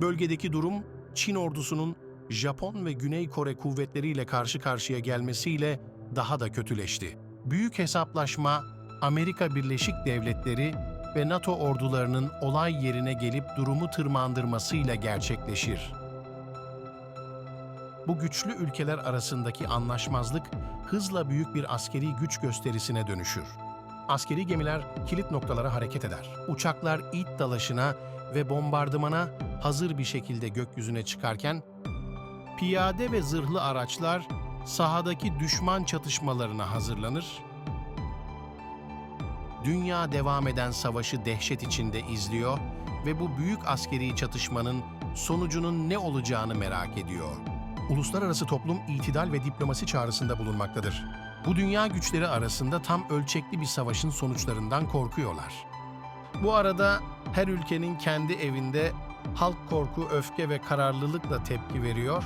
Bölgedeki durum Çin ordusunun Japon ve Güney Kore kuvvetleriyle karşı karşıya gelmesiyle daha da kötüleşti. Büyük hesaplaşma Amerika Birleşik Devletleri ve NATO ordularının olay yerine gelip durumu tırmandırmasıyla gerçekleşir. Bu güçlü ülkeler arasındaki anlaşmazlık hızla büyük bir askeri güç gösterisine dönüşür. Askeri gemiler kilit noktalara hareket eder. Uçaklar it dalaşına ve bombardımana hazır bir şekilde gökyüzüne çıkarken, piyade ve zırhlı araçlar sahadaki düşman çatışmalarına hazırlanır. Dünya devam eden savaşı dehşet içinde izliyor ve bu büyük askeri çatışmanın sonucunun ne olacağını merak ediyor. Uluslararası toplum itidal ve diplomasi çağrısında bulunmaktadır. Bu dünya güçleri arasında tam ölçekli bir savaşın sonuçlarından korkuyorlar. Bu arada her ülkenin kendi evinde halk korku, öfke ve kararlılıkla tepki veriyor.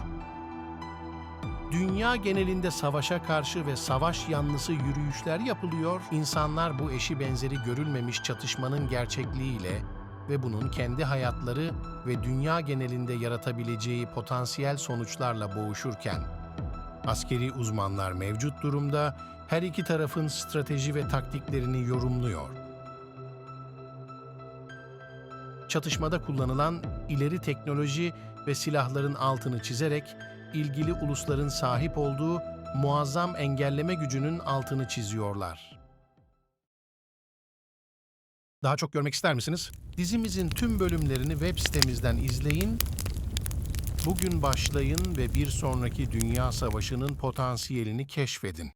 Dünya genelinde savaşa karşı ve savaş yanlısı yürüyüşler yapılıyor. İnsanlar bu eşi benzeri görülmemiş çatışmanın gerçekliğiyle ve bunun kendi hayatları ve dünya genelinde yaratabileceği potansiyel sonuçlarla boğuşurken, askeri uzmanlar mevcut durumda her iki tarafın strateji ve taktiklerini yorumluyor. Çatışmada kullanılan ileri teknoloji ve silahların altını çizerek ilgili ulusların sahip olduğu muazzam engelleme gücünün altını çiziyorlar. Daha çok görmek ister misiniz? Dizimizin tüm bölümlerini web sitemizden izleyin. Bugün başlayın ve bir sonraki dünya savaşının potansiyelini keşfedin.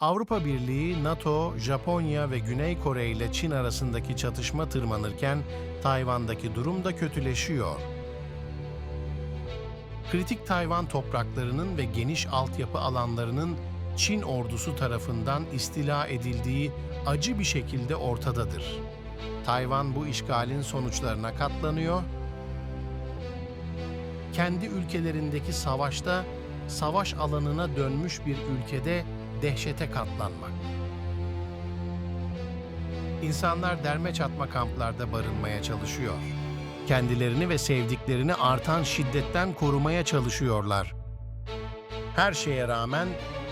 Avrupa Birliği, NATO, Japonya ve Güney Kore ile Çin arasındaki çatışma tırmanırken Tayvan'daki durum da kötüleşiyor. Kritik Tayvan topraklarının ve geniş altyapı alanlarının Çin ordusu tarafından istila edildiği acı bir şekilde ortadadır. Tayvan bu işgalin sonuçlarına katlanıyor. Kendi ülkelerindeki savaşta savaş alanına dönmüş bir ülkede dehşete katlanmak. İnsanlar derme çatma kamplarda barınmaya çalışıyor. Kendilerini ve sevdiklerini artan şiddetten korumaya çalışıyorlar. Her şeye rağmen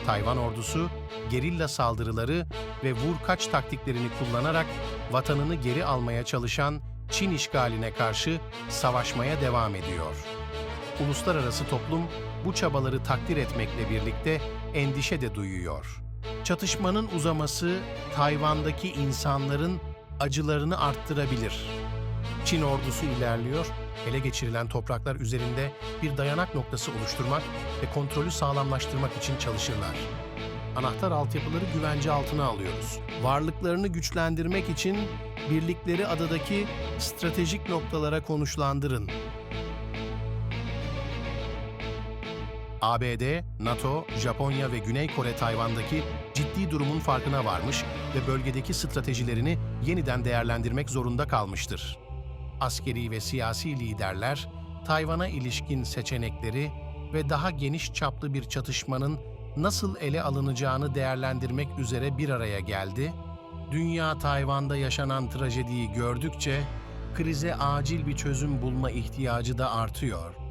Tayvan ordusu gerilla saldırıları ve vur-kaç taktiklerini kullanarak vatanını geri almaya çalışan Çin işgaline karşı savaşmaya devam ediyor. Uluslararası toplum bu çabaları takdir etmekle birlikte endişe de duyuyor. Çatışmanın uzaması Tayvan'daki insanların acılarını arttırabilir. Çin ordusu ilerliyor, ele geçirilen topraklar üzerinde bir dayanak noktası oluşturmak ve kontrolü sağlamlaştırmak için çalışırlar. Anahtar altyapıları güvence altına alıyoruz. Varlıklarını güçlendirmek için birlikleri adadaki stratejik noktalara konuşlandırın. ABD, NATO, Japonya ve Güney Kore Tayvan'daki ciddi durumun farkına varmış ve bölgedeki stratejilerini yeniden değerlendirmek zorunda kalmıştır. Askeri ve siyasi liderler Tayvan'a ilişkin seçenekleri ve daha geniş çaplı bir çatışmanın nasıl ele alınacağını değerlendirmek üzere bir araya geldi. Dünya Tayvan'da yaşanan trajediyi gördükçe krize acil bir çözüm bulma ihtiyacı da artıyor.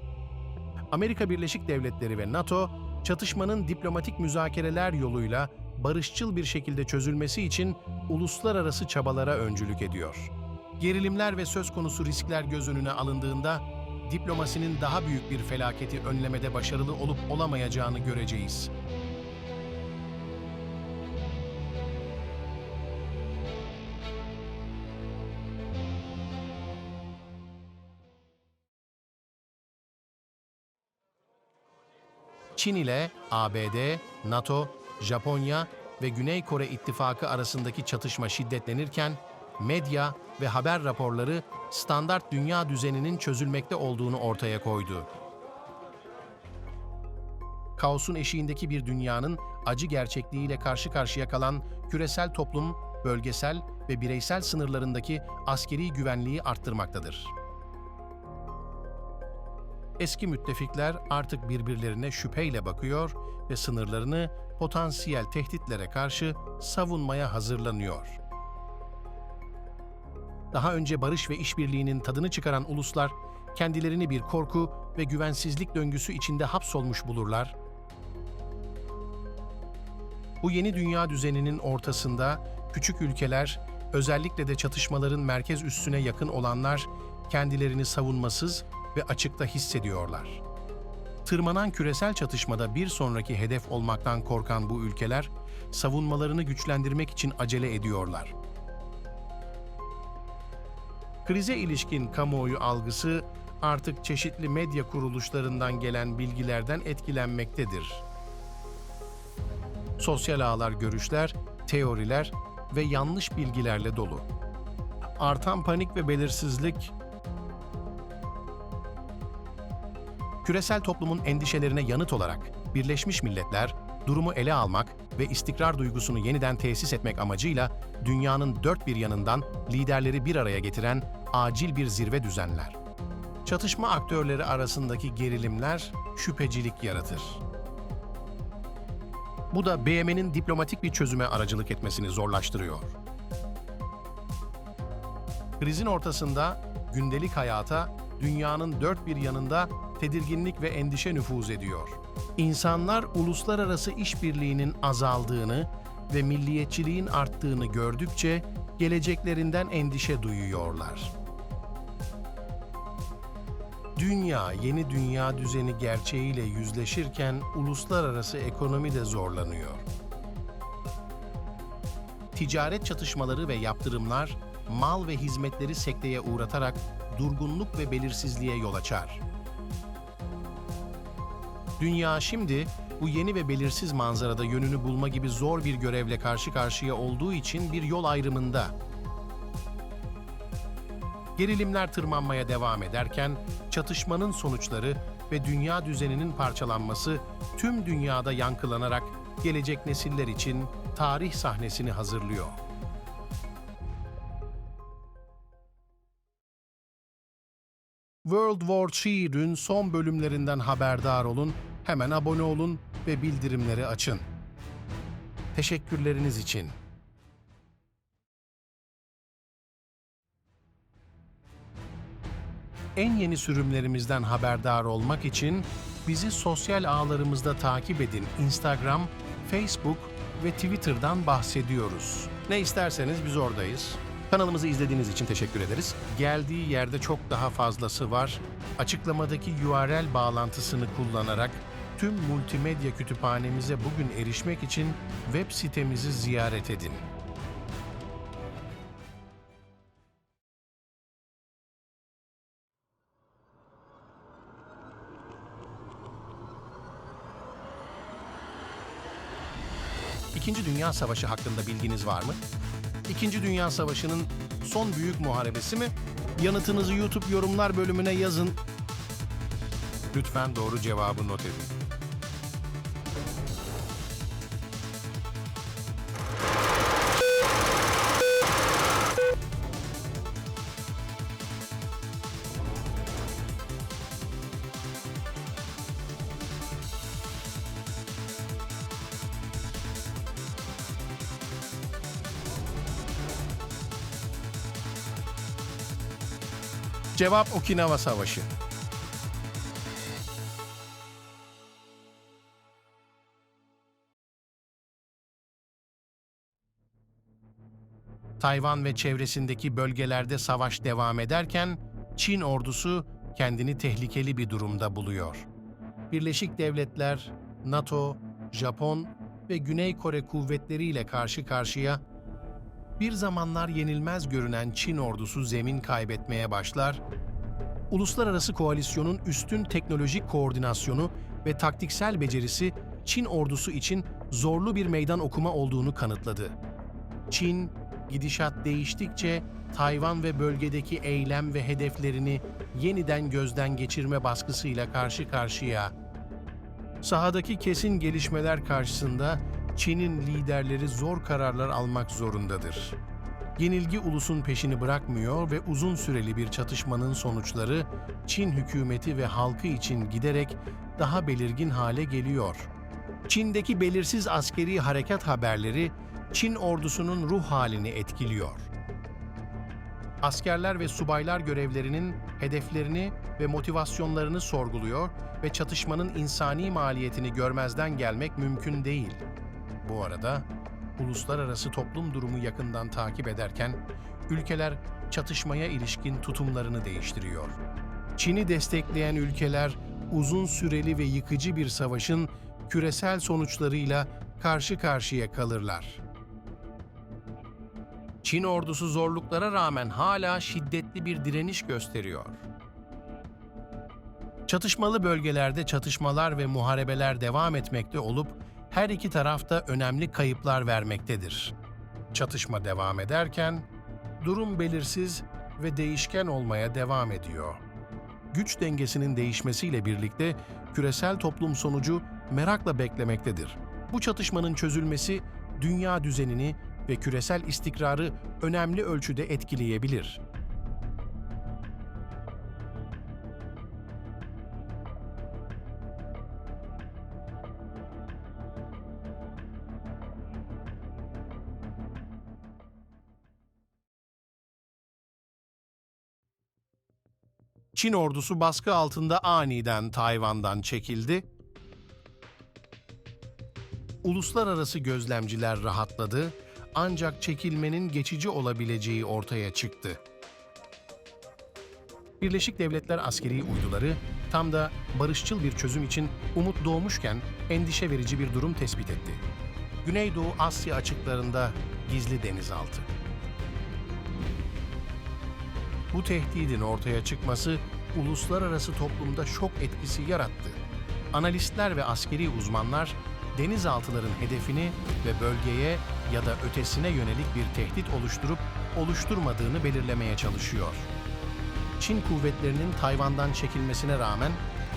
Amerika Birleşik Devletleri ve NATO, çatışmanın diplomatik müzakereler yoluyla barışçıl bir şekilde çözülmesi için uluslararası çabalara öncülük ediyor. Gerilimler ve söz konusu riskler göz önüne alındığında, diplomasinin daha büyük bir felaketi önlemede başarılı olup olamayacağını göreceğiz. Çin ile ABD, NATO, Japonya ve Güney Kore ittifakı arasındaki çatışma şiddetlenirken, medya ve haber raporları standart dünya düzeninin çözülmekte olduğunu ortaya koydu. Kaosun eşiğindeki bir dünyanın acı gerçekliğiyle karşı karşıya kalan küresel toplum, bölgesel ve bireysel sınırlarındaki askeri güvenliği arttırmaktadır. Eski müttefikler artık birbirlerine şüpheyle bakıyor ve sınırlarını potansiyel tehditlere karşı savunmaya hazırlanıyor. daha önce barış ve işbirliğinin tadını çıkaran uluslar kendilerini bir korku ve güvensizlik döngüsü içinde hapsolmuş bulurlar. Bu yeni dünya düzeninin ortasında küçük ülkeler, özellikle de çatışmaların merkez üssüne yakın olanlar kendilerini savunmasız ve açıkta hissediyorlar. Tırmanan küresel çatışmada bir sonraki hedef olmaktan korkan bu ülkeler, savunmalarını güçlendirmek için acele ediyorlar. Krize ilişkin kamuoyu algısı artık çeşitli medya kuruluşlarından gelen bilgilerden etkilenmektedir. Sosyal ağlar görüşler, teoriler ve yanlış bilgilerle dolu. Artan panik ve belirsizlik küresel toplumun endişelerine yanıt olarak Birleşmiş Milletler durumu ele almak ve istikrar duygusunu yeniden tesis etmek amacıyla dünyanın dört bir yanından liderleri bir araya getiren acil bir zirve düzenler. Çatışma aktörleri arasındaki gerilimler şüphecilik yaratır. Bu da BM'nin diplomatik bir çözüme aracılık etmesini zorlaştırıyor. Krizin ortasında gündelik hayata dünyanın dört bir yanında tedirginlik ve endişe nüfuz ediyor. İnsanlar uluslararası işbirliğinin azaldığını ve milliyetçiliğin arttığını gördükçe geleceklerinden endişe duyuyorlar. Dünya yeni dünya düzeni gerçeğiyle yüzleşirken uluslararası ekonomi de zorlanıyor. Ticaret çatışmaları ve yaptırımlar mal ve hizmetleri sekteye uğratarak durgunluk ve belirsizliğe yol açar. Dünya şimdi bu yeni ve belirsiz manzarada yönünü bulma gibi zor bir görevle karşı karşıya olduğu için bir yol ayrımında. Gerilimler tırmanmaya devam ederken çatışmanın sonuçları ve dünya düzeninin parçalanması tüm dünyada yankılanarak gelecek nesiller için tarih sahnesini hazırlıyor. World War Cheer'ün son bölümlerinden haberdar olun, hemen abone olun ve bildirimleri açın. Teşekkürleriniz için. En yeni sürümlerimizden haberdar olmak için bizi sosyal ağlarımızda takip edin. Instagram, Facebook ve Twitter'dan bahsediyoruz. Ne isterseniz biz oradayız. Kanalımızı izlediğiniz için teşekkür ederiz. Geldiği yerde çok daha fazlası var. Açıklamadaki URL bağlantısını kullanarak tüm multimedya kütüphanemize bugün erişmek için web sitemizi ziyaret edin. İkinci Dünya Savaşı hakkında bilginiz var mı? İkinci Dünya Savaşı'nın son büyük muharebesi mi? Yanıtınızı YouTube yorumlar bölümüne yazın. Lütfen doğru cevabı not edin. Cevap Okinawa Savaşı. Tayvan ve çevresindeki bölgelerde savaş devam ederken Çin ordusu kendini tehlikeli bir durumda buluyor. Birleşik Devletler, NATO, Japon ve Güney Kore kuvvetleriyle karşı karşıya bir zamanlar yenilmez görünen Çin ordusu zemin kaybetmeye başlar, uluslararası koalisyonun üstün teknolojik koordinasyonu ve taktiksel becerisi Çin ordusu için zorlu bir meydan okuma olduğunu kanıtladı. Çin, gidişat değiştikçe Tayvan ve bölgedeki eylem ve hedeflerini yeniden gözden geçirme baskısıyla karşı karşıya. Sahadaki kesin gelişmeler karşısında Çin'in liderleri zor kararlar almak zorundadır. Yenilgi ulusun peşini bırakmıyor ve uzun süreli bir çatışmanın sonuçları Çin hükümeti ve halkı için giderek daha belirgin hale geliyor. Çin'deki belirsiz askeri harekat haberleri Çin ordusunun ruh halini etkiliyor. Askerler ve subaylar görevlerinin hedeflerini ve motivasyonlarını sorguluyor ve çatışmanın insani maliyetini görmezden gelmek mümkün değil. Bu arada uluslararası toplum durumu yakından takip ederken ülkeler çatışmaya ilişkin tutumlarını değiştiriyor. Çin'i destekleyen ülkeler uzun süreli ve yıkıcı bir savaşın küresel sonuçlarıyla karşı karşıya kalırlar. Çin ordusu zorluklara rağmen hala şiddetli bir direniş gösteriyor. Çatışmalı bölgelerde çatışmalar ve muharebeler devam etmekte olup her iki taraf da önemli kayıplar vermektedir. Çatışma devam ederken durum belirsiz ve değişken olmaya devam ediyor. Güç dengesinin değişmesiyle birlikte küresel toplum sonucu merakla beklemektedir. Bu çatışmanın çözülmesi dünya düzenini ve küresel istikrarı önemli ölçüde etkileyebilir. Çin ordusu baskı altında aniden Tayvan'dan çekildi. Uluslararası gözlemciler rahatladı ancak çekilmenin geçici olabileceği ortaya çıktı. Birleşik Devletler askeri uyduları tam da barışçıl bir çözüm için umut doğmuşken endişe verici bir durum tespit etti. Güneydoğu Asya açıklarında gizli denizaltı. Bu tehdidin ortaya çıkması uluslararası toplumda şok etkisi yarattı. Analistler ve askeri uzmanlar denizaltıların hedefini ve bölgeye ya da ötesine yönelik bir tehdit oluşturup oluşturmadığını belirlemeye çalışıyor. Çin kuvvetlerinin Tayvan'dan çekilmesine rağmen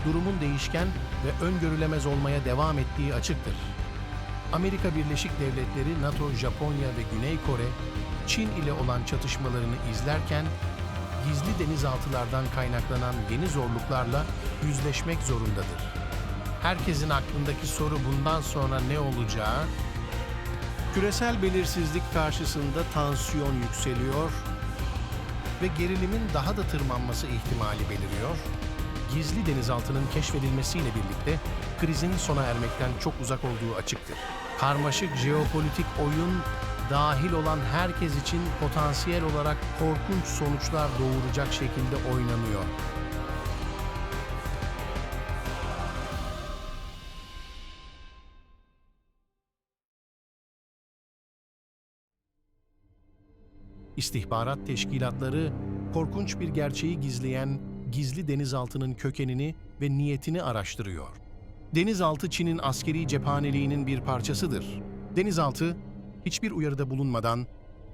durumun değişken ve öngörülemez olmaya devam ettiği açıktır. Amerika Birleşik Devletleri, NATO, Japonya ve Güney Kore, Çin ile olan çatışmalarını izlerken gizli denizaltılardan kaynaklanan yeni zorluklarla yüzleşmek zorundadır. Herkesin aklındaki soru bundan sonra ne olacağı? Küresel belirsizlik karşısında tansiyon yükseliyor ve gerilimin daha da tırmanması ihtimali beliriyor. Gizli denizaltının keşfedilmesiyle birlikte krizin sona ermekten çok uzak olduğu açıktır. Karmaşık jeopolitik oyun dahil olan herkes için potansiyel olarak korkunç sonuçlar doğuracak şekilde oynanıyor. İstihbarat teşkilatları korkunç bir gerçeği gizleyen gizli denizaltının kökenini ve niyetini araştırıyor. Denizaltı Çin'in askeri cephaneliğinin bir parçasıdır. Denizaltı hiçbir uyarıda bulunmadan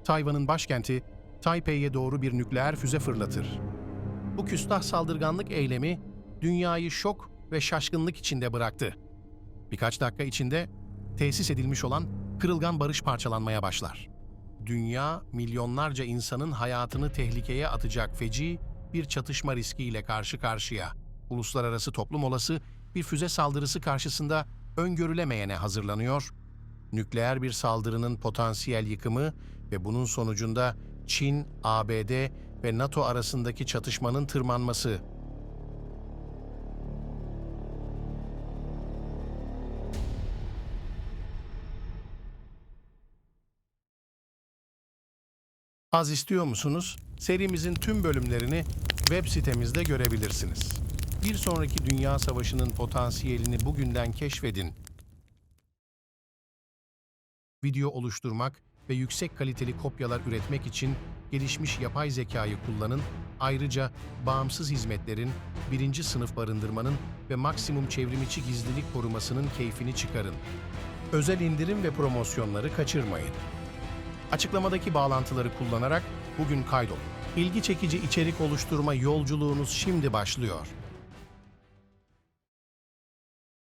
Tayvan'ın başkenti Taipei'ye doğru bir nükleer füze fırlatır. Bu küstah saldırganlık eylemi dünyayı şok ve şaşkınlık içinde bıraktı. Birkaç dakika içinde tesis edilmiş olan kırılgan barış parçalanmaya başlar. Dünya milyonlarca insanın hayatını tehlikeye atacak feci bir çatışma riskiyle karşı karşıya. Uluslararası toplum olası bir füze saldırısı karşısında öngörülemeyene hazırlanıyor nükleer bir saldırının potansiyel yıkımı ve bunun sonucunda Çin, ABD ve NATO arasındaki çatışmanın tırmanması. Az istiyor musunuz? Serimizin tüm bölümlerini web sitemizde görebilirsiniz. Bir sonraki dünya savaşının potansiyelini bugünden keşfedin video oluşturmak ve yüksek kaliteli kopyalar üretmek için gelişmiş yapay zekayı kullanın, ayrıca bağımsız hizmetlerin, birinci sınıf barındırmanın ve maksimum çevrimiçi gizlilik korumasının keyfini çıkarın. Özel indirim ve promosyonları kaçırmayın. Açıklamadaki bağlantıları kullanarak bugün kaydolun. İlgi çekici içerik oluşturma yolculuğunuz şimdi başlıyor.